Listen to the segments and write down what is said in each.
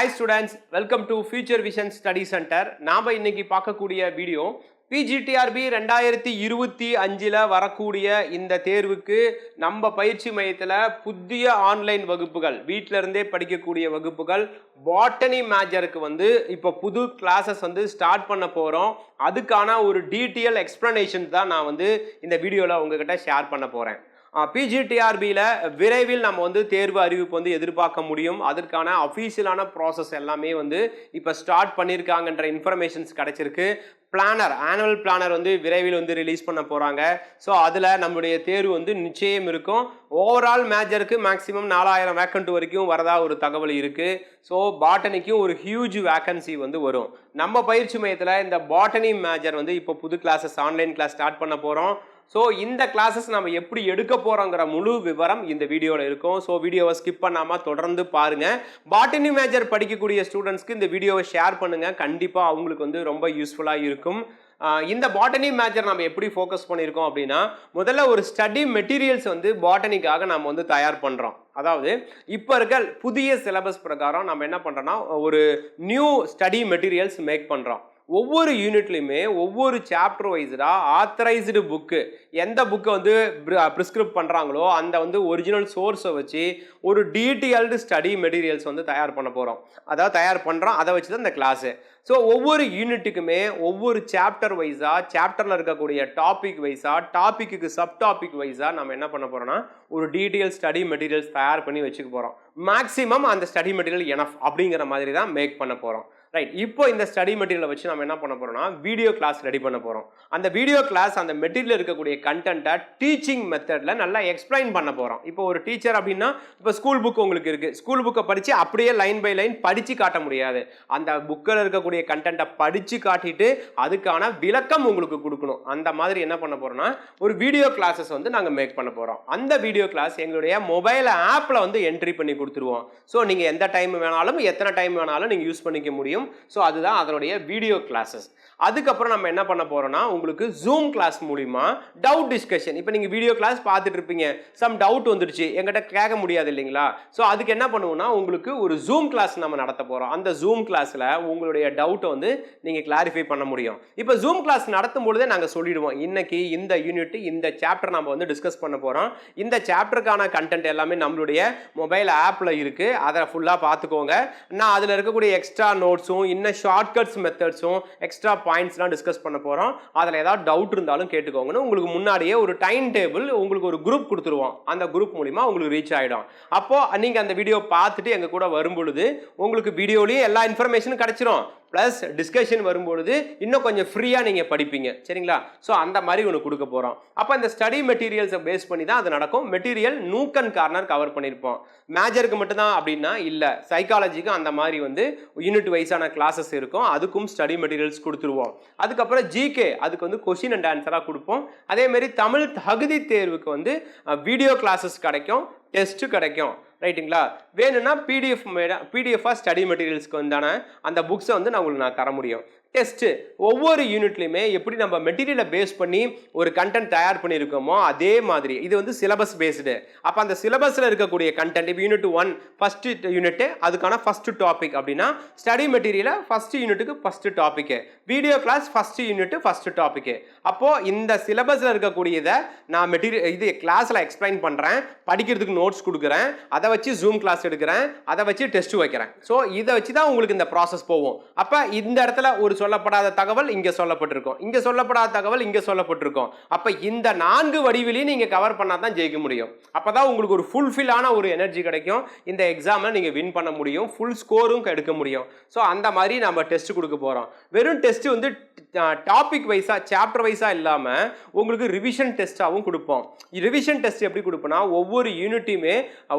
Hi students welcome to future vision study centre நாம் இன்னைக்கு பார்க்கக்கூடிய வீடியோ பிஜிடிஆர்பி ரெண்டாயிரத்தி இருபத்தி அஞ்சில் வரக்கூடிய இந்த தேர்வுக்கு நம்ம பயிற்சி மையத்தில் புதிய ஆன்லைன் வகுப்புகள் வீட்டிலருந்தே படிக்கக்கூடிய வகுப்புகள் பாட்டனி மேஜருக்கு வந்து இப்போ புது கிளாஸஸ் வந்து ஸ்டார்ட் பண்ண போகிறோம் அதுக்கான ஒரு டீட்டெயில் எக்ஸ்ப்ளனேஷன் தான் நான் வந்து இந்த வீடியோவில் உங்ககிட்ட ஷேர் பண்ண போகிறேன் பிஜிடிஆர்பியில் விரைவில் நம்ம வந்து தேர்வு அறிவிப்பு வந்து எதிர்பார்க்க முடியும். அதற்கான அஃபீஷியலான ப்ராசஸ் எல்லாமே வந்து இப்போ ஸ்டார்ட் பண்ணியிருக்காங்கன்ற இன்ஃபர்மேஷன்ஸ் கிடைச்சிருக்கு. பிளானர் ஆனுவல் பிளானர் வந்து விரைவில் வந்து ரிலீஸ் பண்ண போகிறாங்க ஸோ அதில் நம்மளுடைய தேர்வு வந்து நிச்சயம் இருக்கும். ஓவரால் மேஜருக்கு மேக்ஸிமம் நாலாயிரம் வேக்கண்ட் வரைக்கும் வரதா ஒரு தகவல் இருக்குது ஸோ பாட்டனிக்கும் ஒரு ஹியூஜ் வேக்கன்சி வந்து வரும். நம்ம பயிற்சி மையத்தில் இந்த பாட்டனி மேஜர் வந்து இப்போ புது கிளாஸஸ் ஆன்லைன் கிளாஸ் ஸ்டார்ட் பண்ண போகிறோம் ஸோ இந்த கிளாஸஸ் நம்ம எப்படி எடுக்க போகிறோங்கிற முழு விவரம் இந்த வீடியோவில் இருக்கும். ஸோ வீடியோவை ஸ்கிப் பண்ணாமல் தொடர்ந்து பாருங்கள் பாட்டனி மேஜர் படிக்கக்கூடிய ஸ்டூடெண்ட்ஸ்க்கு இந்த வீடியோவை ஷேர் பண்ணுங்கள் கண்டிப்பாக அவங்களுக்கு வந்து ரொம்ப யூஸ்ஃபுல்லாக இருக்கும். இந்த பாட்டனி மேஜர் நம்ம எப்படி ஃபோக்கஸ் பண்ணியிருக்கோம் அப்படின்னா முதல்ல ஒரு ஸ்டடி மெட்டீரியல்ஸ் வந்து பாட்டனிக்காக நம்ம வந்து தயார் பண்ணுறோம் அதாவது இப்போ இருக்க புதிய சிலபஸ் பிரகாரம் நம்ம என்ன பண்ணுறோன்னா ஒரு நியூ ஸ்டடி மெட்டீரியல்ஸ் மேக் பண்ணுறோம் ஒவ்வொரு யூனிட்லையுமே ஒவ்வொரு சாப்டர் வைஸ்டாக ஆத்தரைஸ்டு புக்கு எந்த புக்கை வந்து ப்ரிஸ்கிரிப் பண்ணுறாங்களோ அந்த வந்து ஒரிஜினல் சோர்ஸை வச்சு ஒரு டீட்டெயில்டு ஸ்டடி மெட்டீரியல்ஸ் வந்து தயார் பண்ண போகிறோம் அதாவது தயார் பண்ணுறோம் அதை வச்சு தான் இந்த கிளாஸு ஸோ ஒவ்வொரு யூனிட்டுக்குமே ஒவ்வொரு சாப்டர் வைஸாக சாப்டரில் இருக்கக்கூடிய டாபிக் வைஸாக டாப்பிக்கு சப் டாபிக் வைஸாக நம்ம என்ன பண்ண போகிறோம்னா ஒரு டீட்டெயில் ஸ்டடி மெட்டீரியல்ஸ் தயார் பண்ணி வச்சுக்க போகிறோம் மேக்ஸிமம் அந்த ஸ்டடி மெட்டீரியல் எனஃப் அப்படிங்கிற மாதிரி தான் மேக் பண்ண போகிறோம் ரைட் இப்போ இந்த ஸ்டடி மெட்டீரியலை வச்சு நம்ம என்ன பண்ண போகிறோம்னா வீடியோ கிளாஸ் ரெடி பண்ண போகிறோம் அந்த வீடியோ கிளாஸ் அந்த மெட்டீரியல் இருக்கக்கூடிய கண்டென்ட்டை டீச்சிங் மெத்தடில் நல்லா எக்ஸ்பிளைன் பண்ண போகிறோம் இப்போ ஒரு டீச்சர் அப்படின்னா இப்போ ஸ்கூல் புக் உங்களுக்கு இருக்குது ஸ்கூல் புக்கை படித்து அப்படியே லைன் பை லைன் படித்து காட்ட முடியாது. அந்த புக்கில் இருக்கக்கூடிய கண்டென்ட்டை படித்து காட்டிட்டு அதுக்கான விளக்கம் உங்களுக்கு கொடுக்கணும். அந்த மாதிரி என்ன பண்ண போகிறோம்னா ஒரு வீடியோ கிளாஸஸ் வந்து நாங்கள் மேக் பண்ண போகிறோம் அந்த வீடியோ கிளாஸ் எங்களுடைய மொபைல் ஆப்பில் வந்து என்ட்ரி பண்ணி கொடுத்துருவோம். ஸோ நீங்கள் எந்த டைம் வேணாலும் எத்தனை டைம் வேணாலும் நீங்கள் யூஸ் பண்ணிக்க முடியும். ஸோ அதுதான் அதனுடைய வீடியோ கிளாஸஸ் அதுக்கப்புறம் நம்ம என்ன பண்ண போறோம்னா உங்களுக்கு ஜூம் கிளாஸ் மூலிமா டவுட் டிஸ்கஷன் இப்போ நீங்கள் வீடியோ கிளாஸ் பார்த்துட்டு இருப்பீங்க. சம் டவுட் வந்துடுச்சு. எங்கிட்ட கேட்க முடியாது இல்லைங்களா? ஸோ அதுக்கு என்ன பண்ணுவோம்னா உங்களுக்கு ஒரு ஜூம் கிளாஸ் நம்ம நடத்த போகிறோம் அந்த ஜூம் கிளாஸில் உங்களுடைய டவுட்டை வந்து நீங்கள் கிளாரிஃபை பண்ண முடியும். இப்போ ஜூம் கிளாஸ் நடத்தும் பொழுதே நாங்கள் சொல்லிடுவோம். இன்னைக்கு இந்த யூனிட் இந்த சாப்டர் நம்ம வந்து டிஸ்கஸ் பண்ண போகிறோம் இந்த சாப்டருக்கான கண்டென்ட் எல்லாமே நம்மளுடைய மொபைல் ஆப்பில் இருக்குது அதை ஃபுல்லாக பார்த்துக்கோங்க. நான் அதில் இருக்கக்கூடிய எக்ஸ்ட்ரா நோட்ஸ் நோட்ஸும் இன்னும் ஷார்ட்கட்ஸ் மெத்தட்ஸும் எக்ஸ்ட்ரா பாயிண்ட்ஸ்லாம் டிஸ்கஸ் பண்ண போகிறோம் அதில் ஏதாவது டவுட் இருந்தாலும் கேட்டுக்கோங்கன்னு உங்களுக்கு முன்னாடியே ஒரு டைம் டேபிள் உங்களுக்கு ஒரு குரூப் கொடுத்துருவோம். அந்த குரூப் மூலிமா உங்களுக்கு ரீச் ஆகிடும் அப்போது நீங்கள் அந்த வீடியோ பார்த்துட்டு எங்கள் கூட வரும் பொழுது உங்களுக்கு வீடியோலேயே எல்லா இன்ஃபர்மேஷனும் கிடச்சிரும். ப்ளஸ் டிஸ்கஷன் வரும்பொழுது இன்னும் கொஞ்சம் ஃப்ரீயாக நீங்கள் படிப்பீங்க. சரிங்களா? ஸோ அந்த மாதிரி ஒன்று கொடுக்க போகிறோம் அப்போ இந்த ஸ்டடி மெட்டீரியல்ஸை பேஸ் பண்ணி தான் அது நடக்கும். மெட்டீரியல் நூக்கன் கார்னர் கவர் பண்ணியிருப்போம் மேஜருக்கு மட்டும்தான் அப்படின்னா இல்லை. சைக்காலஜிக்கும் அந்த மாதிரி வந்து யூனிட் வைஸான கிளாஸஸ் இருக்கும். அதுக்கும் ஸ்டடி மெட்டீரியல்ஸ் கொடுத்துருவோம். அதுக்கப்புறம் ஜிகே அதுக்கு வந்து கொஷின் அண்ட் ஆன்சராக கொடுப்போம். அதேமாரி தமிழ் தகுதி தேர்வுக்கு வந்து வீடியோ கிளாஸஸ் கிடைக்கும். டெஸ்ட்டு கிடைக்கும். ரைட்டுங்களா? வேணும்னா பிடிஎஃப் பிடிஎஃபாக ஸ்டடி மெட்டீரியல்ஸ்க்கு வந்தான அந்த புக்ஸை வந்து நான் உங்களுக்கு நான் தர முடியும். டெஸ்ட்டு ஒவ்வொரு யூனிட்லையுமே எப்படி நம்ம மெட்டீரியலை பேஸ் பண்ணி ஒரு கண்டென்ட் தயார் பண்ணியிருக்கோமோ அதே மாதிரி. இது வந்து சிலபஸ் பேஸ்டு அப்போ அந்த சிலபஸில் இருக்கக்கூடிய கண்டென்ட் இப்போ யூனிட் ஒன் ஃபஸ்ட்டு யூனிட்டு அதுக்கான ஃபஸ்ட்டு டாபிக் அப்படின்னா ஸ்டடி மெட்டீரியலை ஃபஸ்ட்டு யூனிட்டுக்கு first topic video class first unit first topic அப்போது இந்த சிலபஸில் இருக்கக்கூடியதை நான் மெட்டீரியல் இது கிளாஸில் எக்ஸ்பிளைன் பண்ணுறேன் படிக்கிறதுக்கு நோட்ஸ் கொடுக்குறேன். அதை வச்சு ஜூம் கிளாஸ் எடுக்கிறேன். அதை வச்சு டெஸ்ட் வைக்கிறேன். ஸோ இதை வச்சு தான் உங்களுக்கு இந்த ப்ராசஸ் போகும். அப்போ இந்த இடத்துல ஒரு சொல்லப்படாத தகவல் இங்கே சொல்லப்பட்டிருக்கும். இங்கே சொல்லப்படாத தகவல் இங்கே சொல்லப்பட்டிருக்கும். அப்போ இந்த நான்கு வடிவிலையும் நீங்கள் கவர் பண்ணால் தான் ஜெயிக்க முடியும். அப்போ தான் உங்களுக்கு ஒரு ஃபுல்ஃபில்லான ஒரு எனர்ஜி கிடைக்கும். இந்த எக்ஸாமில் நீங்கள் வின் பண்ண முடியும். ஃபுல் ஸ்கோரும் எடுக்க முடியும். ஸோ அந்த மாதிரி நம்ம டெஸ்ட் கொடுக்க போகிறோம் வெறும் டெஸ்ட் வந்து டாபிக் வைஸாக சாப்டர் வைஸாக இல்லாமல் உங்களுக்கு ரிவிஷன் டெஸ்ட்டாகவும் கொடுப்போம். ரிவிஷன் டெஸ்ட் எப்படி கொடுப்போம்னா ஒவ்வொரு யூனிட்டையுமே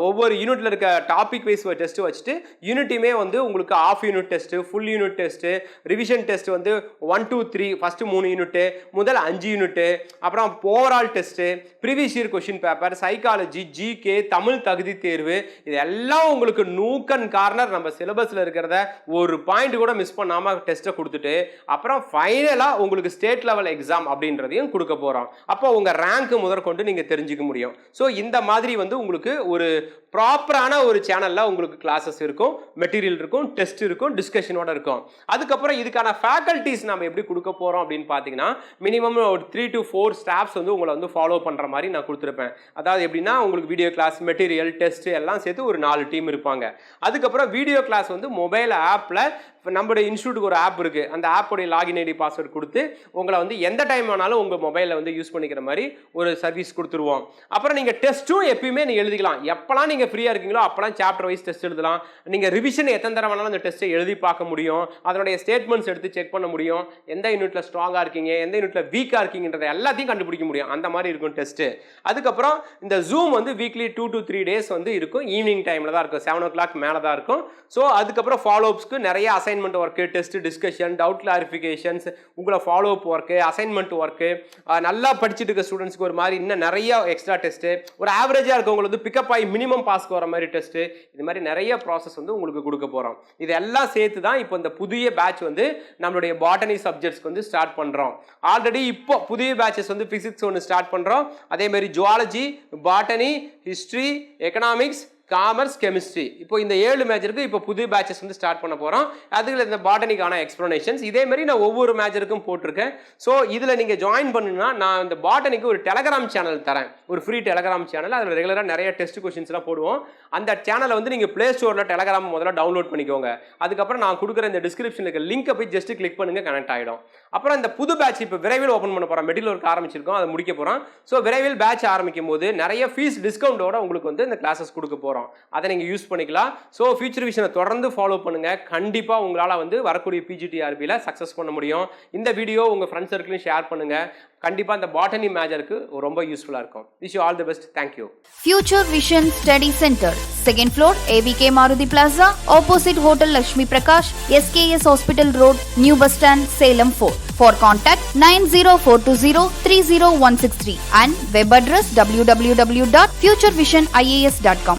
ஒவ்வொரு யூனிட்டில் இருக்க டாபிக் வைஸ் டெஸ்ட்டு வச்சுட்டு யூனிட்டையுமே வந்து உங்களுக்கு half unit test full unit test revision test வந்து ஒன் டூ த்ரீ ஃபஸ்ட்டு மூணு யூனிட்டு முதல் அஞ்சு யூனிட்டு அப்புறம் overall test previous year question paper psychology GK Tamil தகுதி தேர்வு இது எல்லாம் உங்களுக்கு நூக்கன் கார்னர் நம்ம சிலபஸில் இருக்கிறத ஒரு பாயிண்ட் கூட மிஸ் பண்ணாமல் டெஸ்ட்டை கொடுத்துட்டு அப்புறம் ஃபைனலாக உங்களுக்கு ஸ்டேட் லெவல் எக்ஸாம் அப்படின்றதையும் கொடுக்க போகிறோம் அப்போ உங்கள் ரேங்க் முதற்கொண்டு நீங்கள் தெரிஞ்சுக்க முடியும். ஸோ இந்த மாதிரி வந்து உங்களுக்கு ஒரு ப்ராப்பரான ஒரு சேனலில் உங்களுக்கு கிளாஸஸ் இருக்கும் மெட்டீரியல் இருக்கும் டெஸ்ட் இருக்கும் டிஸ்கஷனோட இருக்கும். அதுக்கப்புறம் இதுக்கான ஃபேக்கல்ட்டிஸ் நம்ம எப்படி கொடுக்க போகிறோம் அப்படின்னு பார்த்தீங்கன்னா மினிமம் ஒரு த்ரீ டு ஃபோர் ஸ்டாஃப்ஸ் வந்து உங்களை வந்து ஃபாலோ பண்ணுற மாதிரி நான் கொடுத்துருப்பேன். அதாவது எப்படின்னா உங்களுக்கு வீடியோ கிளாஸ் மெட்டீரியல் டெஸ்ட் எல்லாம் சேர்த்து ஒரு நாலு டீம் இருப்பாங்க. அதுக்கப்புறம் வீடியோ கிளாஸ் வந்து மொபைல் ஆப்பில் இப்போ நம்மளுடைய இன்ஸ்டியூட்டுக்கு ஒரு ஆப் இருக்குது அந்த ஆப்போடைய லாகின் ஐடி பாஸ்வேர்ட் கொடுத்து உங்களை வந்து எந்த டைம் வேணாலும் உங்கள் மொபைலில் வந்து யூஸ் பண்ணிக்கிற மாதிரி ஒரு சர்வீஸ் கொடுத்துருவோம். அப்புறம் நீங்கள் டெஸ்ட்டும் எப்பயுமே நீங்கள் எழுதிக்கலாம். எப்போலாம் நீங்கள் ஃப்ரீயாக இருக்கீங்களோ அப்போலாம் சாப்டர் வைஸ் டெஸ்ட் எழுதலாம். நீங்கள் ரிவிஷன் எத்தனை தடவை வேணாலும் அந்த டெஸ்ட்டை எழுதி பார்க்க முடியும். அதனுடைய ஸ்டேட்மெண்ட்ஸ் எடுத்து செக் பண்ண முடியும். எந்த யூனிட்டில் ஸ்ட்ராங்காக இருக்கீங்க எந்த யூனிட்டில் வீக்காக இருக்கீங்கன்றத எல்லாத்தையும் கண்டுபிடிக்க முடியும். அந்த மாதிரி இருக்கும் டெஸ்ட்டு அதுக்கப்புறம் இந்த ஜூம் வந்து weekly two to three days வந்து இருக்கும். ஈவினிங் டைமில் தான் இருக்கும். செவன் ஓ கிளாக் மேலே தான் இருக்கும். ஸோ அதுக்கப்புறம் ஃபாலோஅப்ஸ்க்கு நிறைய assignment work test discussion doubt clarifications உங்களை follow up work assignment work நல்லா படிச்சுட்டு இருக்க ஸ்டூடெண்ட்ஸ்க்கு ஒரு மாதிரி இன்னும் நிறைய எக்ஸ்ட்ரா டெஸ்ட்டு ஒரு ஆவரேஜாக இருக்கவங்களுக்கு வந்து பிக்கப் ஆகி மினிமம் பாஸ்க்கு வர மாதிரி டெஸ்ட்டு இது மாதிரி நிறைய ப்ராசஸ் வந்து உங்களுக்கு கொடுக்க போகிறோம் இதெல்லாம் சேர்த்து தான் இப்போ இந்த புதிய பேட்ச் வந்து நம்மளுடைய பாட்டனி சப்ஜெக்ட்ஸ்க்கு வந்து ஸ்டார்ட் பண்ணுறோம் ஆல்ரெடி இப்போ புதிய பேட்சஸ் வந்து ஃபிசிக்ஸ் ஒன்று ஸ்டார்ட் பண்ணுறோம் அதே மாதிரி zoology botany history economics commerce chemistry இப்போ இந்த ஏழு மேஜருக்கு இப்போ புது பேட்சஸ் வந்து ஸ்டார்ட் பண்ண போகிறோம் அதுல இந்த பாட்டனிக்கான எக்ஸ்ப்ளனேஷன்ஸ் இதே மாதிரி நான் ஒவ்வொரு மேஜருக்கும் போட்டிருக்கேன். ஸோ இதில் நீங்கள் ஜாயின் பண்ணுன்னா நான் இந்த பாட்டனிக்கு ஒரு டெலகிராம் சேனல் தரேன். ஒரு ஃப்ரீ டெலகிராம் சேனல் அதில் ரெகுலராக நிறைய டெஸ்ட் கொஷின்ஸ்லாம் போடுவோம். அந்த சேனலை வந்து நீங்கள் ப்ளே ஸ்டோரில் டெலகிராம் முதல்ல டவுன்லோட் பண்ணிக்கோங்க. அதுக்கப்புறம் நான் கொடுக்குற இந்த டிஸ்கிரிப்ஷனில் இருக்க லிங்கை போய் ஜஸ்ட் கிளிக் பண்ணுங்க கனெக்ட் ஆகிடும் அப்புறம் இந்த புது பேட்ச் இப்போ விரைவில் ஓப்பன் பண்ண போகிறோம் மெடில் ஒர்க் ஆரம்பிச்சிருக்கோம். அதை முடிக்க போகிறோம் ஸோ விரைவில் பேட்ச் ஆரம்பிக்கும் போது நிறைய ஃபீஸ் டிஸ்கவுண்டோட உங்களுக்கு வந்து இந்த கிளாஸஸ் கொடுக்க போகிறோம் போகிறோம் அதை நீங்கள் யூஸ் பண்ணிக்கலாம். ஸோ ஃபியூச்சர் விஷனை தொடர்ந்து ஃபாலோ பண்ணுங்கள் கண்டிப்பாக உங்களால் வந்து வரக்கூடிய பிஜிடிஆர்பியில் சக்ஸஸ் பண்ண முடியும். இந்த வீடியோ உங்கள் ஃப்ரெண்ட்ஸ் சர்க்கிளையும் ஷேர் பண்ணுங்கள் கண்டிப்பாக இந்த பாட்டனி மேஜருக்கு ரொம்ப யூஸ்ஃபுல்லாக இருக்கும். Wish you all the best thank you future vision study centre second floor AVK Maruti plaza opposite hotel Lakshmi Prakash SKS hospital road new bus stand Salem four two zero three zero one six three and web address For dot 90420 vision IAS dot com